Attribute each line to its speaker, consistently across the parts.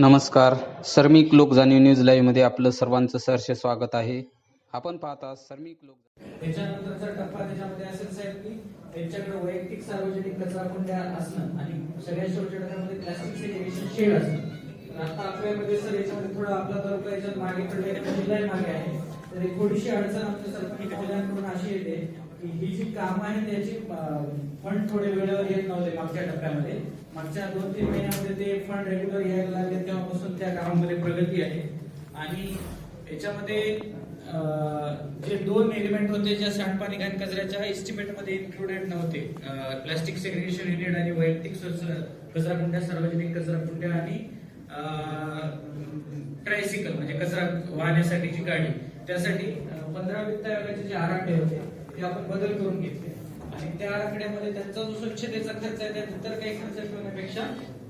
Speaker 1: नमस्कार. सर्मिक लोक जाणीव न्यूज लाईव्हमध्ये आपलं सर्वांचं सहर्ष स्वागत आहे. आपण पाहता सर्मिक लोक
Speaker 2: त्याच्यानंतरचा टप्पा त्याच्यामध्ये असेल साहेब की त्यांच्याकडे वैयक्तिक सार्वजनिक कचरा कुंड्या असणं आणि सगळ्या शेवटच्या टप्प्यामध्ये प्लास्टिक सेग्रेगेशन शेड असणं. आता आपल्यामध्ये सर याच्यामध्ये थोडा आपला तालुका याच्यात मागे पडले जिल्हा मागे आहे. तर एक थोडीशी अडचण आमच्या सरकारी महोदयांकडून अशी येते. की ही जी कामं आहेत त्याची फंड थोडे वेळेवर येत नव्हते मागच्या टप्प्यामध्ये. मागच्या दोन तीन महिन्यामध्ये ते फंड रेग्युलर यायला लागले तेव्हापासून त्या कामामध्ये प्रगती आहे. आणि याच्यामध्ये जे दोन एलिमेंट होते ज्या सांडपाणी घाण कचऱ्याच्या एस्टिमेटमध्ये इन्क्लुडेड नव्हते. प्लास्टिक सेग्रिगेशन युनिट आणि वैयक्तिक कचरा कुंड्या सार्वजनिक कचरा कुंड्या आणि ट्रायसिकल म्हणजे कचरा वाहण्यासाठीची गाडी. त्यासाठी पंधरा वित्त आयोगाचे जे आराखडे होते हे आपण बदल करून घेतले. आणि त्या आराखड्यामध्ये त्यांचा जो स्वच्छतेचा खर्च आहे त्यात इतर काही खर्च ठेवण्यापेक्षा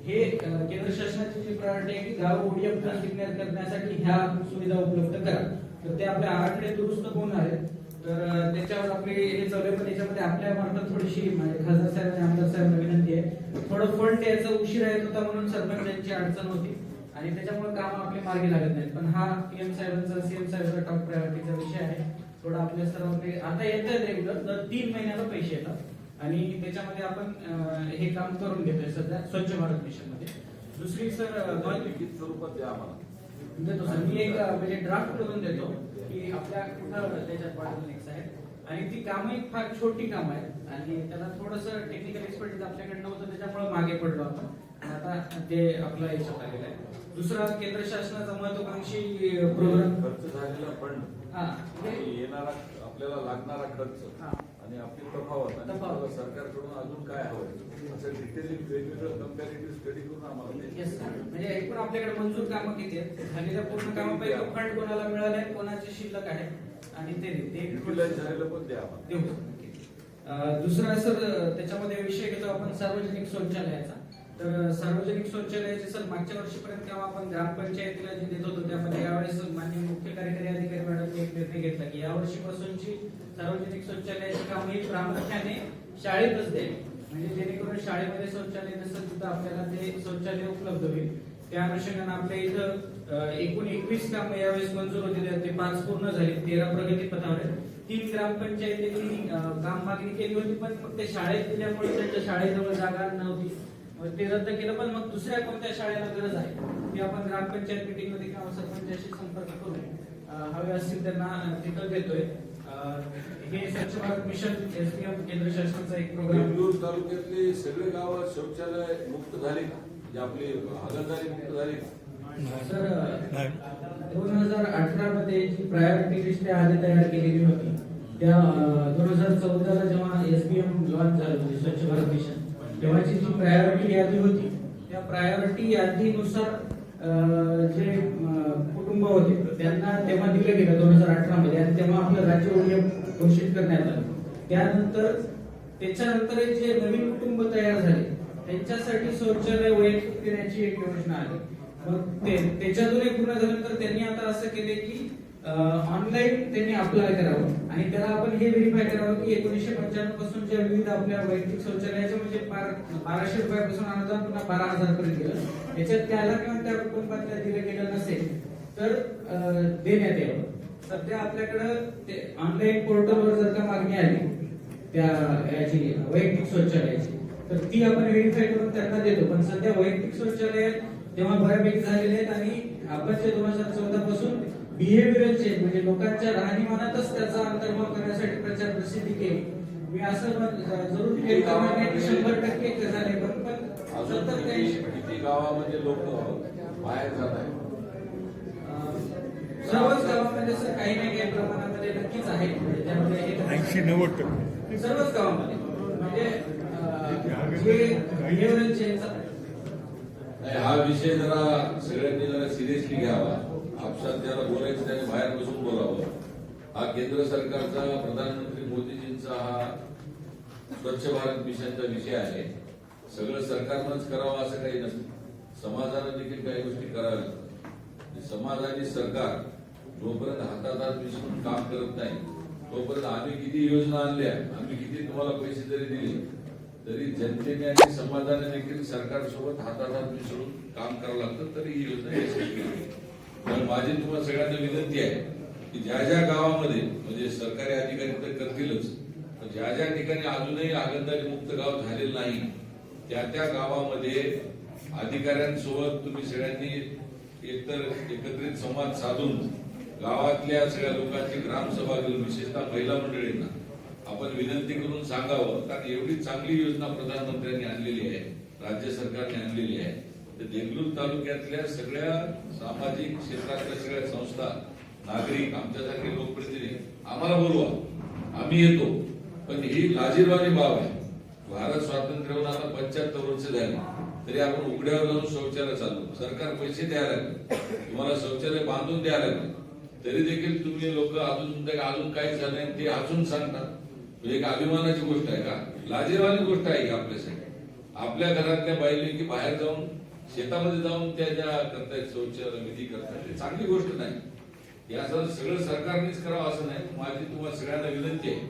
Speaker 2: हे केंद्र शासनाची जी प्रायोरिटी आहे की गाव ओडीएफ प्लास्टिक करण्यासाठी ह्या सुविधा उपलब्ध करा. तर ते आपले आराखडे दुरुस्त होणार आहेत. तर त्याच्यावर आपले हे चालू पण त्याच्यामध्ये आपल्या मार्फत थोडीशी म्हणजे खासदार साहेब आणि आमदार साहेब विनंती आहे. थोडं फंड यायचा उशीर येत होता म्हणून सरपंचांची अडचण होती. आणि त्याच्यामुळे काम आपले मार्गी लागत नाहीत. पण हा पीएम साहेबांचा सीएम साहेबांचा टॉप प्रायोरिटीचा विषय आहे. थोडा आपल्या सर्वांकडे आता येतात रेग्युलर दर तीन महिन्याला पैसे येतात. आणि त्याच्यामध्ये आपण हे काम करून घेतोय सध्या स्वच्छ भारत मिशनमध्ये दुसरी सर
Speaker 3: लिखित स्वरूपात द्या आम्हाला?
Speaker 2: देतो सर. मी एक म्हणजे ड्राफ्ट करून देतो की आपल्या कुठं त्याच्यात बॉटलनेक्स आहेत आणि ती कामं एक फार छोटी कामं आहेत. आणि त्याला थोडस टेक्निकल एक्सपर्टीज आपल्याकडे नव्हतं त्याच्यामुळे मागे पडलो आपण. आता ते आपला याच्यात आलेलं आहे. दुसरा केंद्र शासनाचा महत्वाकांक्षी प्रोग्राम
Speaker 3: खर्च झालेला फंड
Speaker 2: हा
Speaker 3: आणि येणारा आपल्याला लागणारा खर्च
Speaker 2: हा.
Speaker 3: आणि आपली तफावत आणि
Speaker 2: तफावत.
Speaker 3: आपल्याला सरकारकडून अजून काय हवं असं डिटेलिंग वेगवेगळं कम्पॅरेटिव्ह स्टडी करून आम्हाला द्या.
Speaker 2: Yes, sir. म्हणजे एकूण आपल्याकडे मंजूर कामं किती आहेत झालेल्या पूर्ण कामापैकी फंड कोणाला मिळाले कोणाचे शिल्लक आहे आणि ते दे. ते
Speaker 3: Utilize झालेलं पण द्या आम्हाला
Speaker 2: देऊ. अं, दुसरा सर त्याच्यामध्ये विषय घेतो आपण सार्वजनिक शौचालयाचा तर सार्वजनिक शौचालयाचे सर मागच्या वर्षीपर्यंत तेव्हा आपण ग्रामपंचायतीला जे देत होतो त्यामध्ये यावेळेस मान्य मुख्य कार्यकारी अधिकारी मॅडमने एक निर्णय घेतला की या वर्षीपासूनची सार्वजनिक शौचालयाची कामं ही प्रामुख्याने शाळेतच द्यावी. म्हणजे जेणेकरून शाळेमध्ये शौचालय नसेल तिथं आपल्याला ते शौचालय उपलब्ध होईल. त्या अनुषंगाने आपल्या इथं एकूण एकवीस कामं यावेळेस मंजूर होते ते पाच पूर्ण झाले. तेरा प्रगतीपथावर आहेत. तीन ग्रामपंचायतींनी काम मागणी केली होती पण ते शाळेत दिल्यामुळे त्यांच्या शाळेजवळ जागा नव्हती. मग ते रद्द केलं पण मग दुसऱ्या कोणत्या शाळेला गरज आहे? ती आपण ग्रामपंचायत मीटिंगमध्ये किंवा सरपंचाशी संपर्क करून हवे असतील त्यांना तिथं देतोय. हे स्वच्छ भारत मिशन एसडीएम केंद्र शासनाचा एक प्रोग्राम
Speaker 3: बेंगळूर तालुक्यातली सगळे गावं शौचालय मुक्त झाली का? म्हणजे आपली हालतदारी मुक्त झाली का?
Speaker 2: सर दोन हजार अठरा मध्ये जी प्रायोरिटी लिस्ट आधी तयार केलेली होती त्या दोन हजार चौदाला जेव्हा एसबीएम लॉन्च झालं म्हणजे स्वच्छ भारत मिशन तेव्हाची जी प्रायोरिटी यादी होती त्या प्रायोरिटी यादीनुसार अं, जे कुटुंब होते त्यांना तेव्हा दिलं गेलं दोन हजार अठरा मध्ये आणि तेव्हा आपलं राज्य ओळख घोषित करण्यात आलं. त्यानंतर त्याच्यानंतर जे नवीन कुटुंब तयार झाले त्यांच्यासाठी शौचालय वैयक्तिक देण्याची एक योजना आली. मग ते एक पूर्ण झाल्यानंतर त्यांनी आता असं केले की ऑनलाईन त्यांनी अप्लाय करावं. आणि त्याला आपण हे व्हेरीफाय करावं की एकोणीशे पंच्याण्णवपासून ज्या विविध आपल्या वैयक्तिक शौचालयाच्या म्हणजे बाराशे रुपयापासून अनुदान पुन्हा बारा हजार पर्यंत गेलं. याच्यात त्याला किंवा त्या कुटुंबातल्या दिलं गेलं नसेल तर देण्यात यावं. सध्या आपल्याकडं ते ऑनलाईन पोर्टलवर जर का मागणी आली त्या याची वैयक्तिक शौचालयाची तर ती आपण व्हेरीफाय करून त्यांना देतो. पण सध्या वैयक्तिक शौचालय तेव्हा बऱ्यापैकी झालेले आहेत आणि आपणचे दोन हजार चौदा पासून बिहेव्हिअरल चेंज म्हणजे लोकांच्या राहणीमानातच त्याचा अंतर्भाव करण्यासाठी प्रचार प्रसिद्धी केली. मी असं जरूर केली. की शंभर टक्के झाले. पण पण
Speaker 3: अजून
Speaker 2: सत्तर ऐंशी
Speaker 3: किती गावामध्ये लोक बाहेर जात आहेत?
Speaker 2: सर्वच गावामध्ये सर काही ना काही प्रमाणामध्ये नक्कीच आहे. म्हणजे त्यामध्ये हे-
Speaker 4: ऐंशी नव्वद टक्के.
Speaker 2: सर्वच गावामध्ये. म्हणजे
Speaker 3: हा विषय जरा सगळ्यांनी जरा सिरियसली घ्यावा. आपसात ज्याला बोलायचं त्याने बाहेर बसून बोलावं हा केंद्र सरकारचा प्रधानमंत्री मोदीजींचा हा स्वच्छ भारत मिशनचा विषय आहे. सगळं सरकारनंच करावं असं काही नसतं. समाजानं देखील काही गोष्टी कराव्या लागतात समाज आणि सरकार जोपर्यंत हातात हात मिसळून काम करत नाही तोपर्यंत आम्ही किती योजना आणल्या आम्ही किती तुम्हाला पैसे जरी दिले तरी जनतेने आणि समाजाने देखील सरकारसोबत हाताहात मिसळून काम करावं लागतं तरी ही योजना यशस्वी माझी तुम्हाला सगळ्यांना विनंती आहे की ज्या ज्या गावामध्ये म्हणजे सरकारी अधिकारी तर करतीलच ज्या ज्या ठिकाणी अजूनही आगंदारी मुक्त गाव झालेलं नाही त्या त्या गावामध्ये अधिकाऱ्यांसोबत तुम्ही सगळ्यांनी एकतर एकत्रित संवाद साधून गावातल्या सगळ्या लोकांची ग्रामसभा घेऊन विशेषतः महिला मंडळींना आपण विनंती करून सांगावं. कारण एवढी चांगली योजना प्रधानमंत्र्यांनी आणलेली आहे राज्य सरकारने आणलेली आहे. तर देगलूर तालुक्यातल्या सगळ्या सामाजिक क्षेत्रातल्या सगळ्या संस्था नागरिक आमच्यासारखे लोकप्रतिनिधी आम्हाला बोलवा. आम्ही येतो. पण ही लाजीरवाणी बाब आहे. भारत स्वातंत्र्य होऊन आता पंच्याहत्तर वर्ष झाली. तरी आपण उघड्यावर जाऊन शौचालय चाललो सरकार पैसे द्यायला लागले. तुम्हाला शौचालय बांधून द्यायला लागले. तरी देखील तुम्ही लोक अजून तुमच्या अजून काही झालं नाही ते अजून सांगतात. म्हणजे एक अभिमानाची गोष्ट आहे का? लाजीरवाणी गोष्ट आहे का आपल्यासाठी. आपल्या घरातल्या बाईने की बाहेर जाऊन शेतामध्ये जाऊन त्या ज्या करतायत शौचालय विधी करतायत चांगली गोष्ट नाही. या सगळं सरकारनेच करावं असं नाही. माझी तुम्हाला सगळ्यांना विनंती आहे.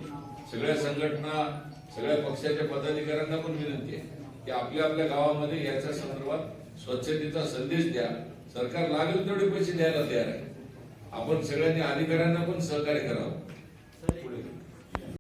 Speaker 3: सगळ्या संघटना सगळ्या पक्षाच्या पदाधिकाऱ्यांना पण विनंती आहे की आपल्या आपल्या गावामध्ये याच्या संदर्भात स्वच्छतेचा संदेश द्या. सरकार लागेल तेवढे पैसे द्यायला तयार आहे. आपण सगळ्यांनी अधिकाऱ्यांना पण सहकार्य करावं.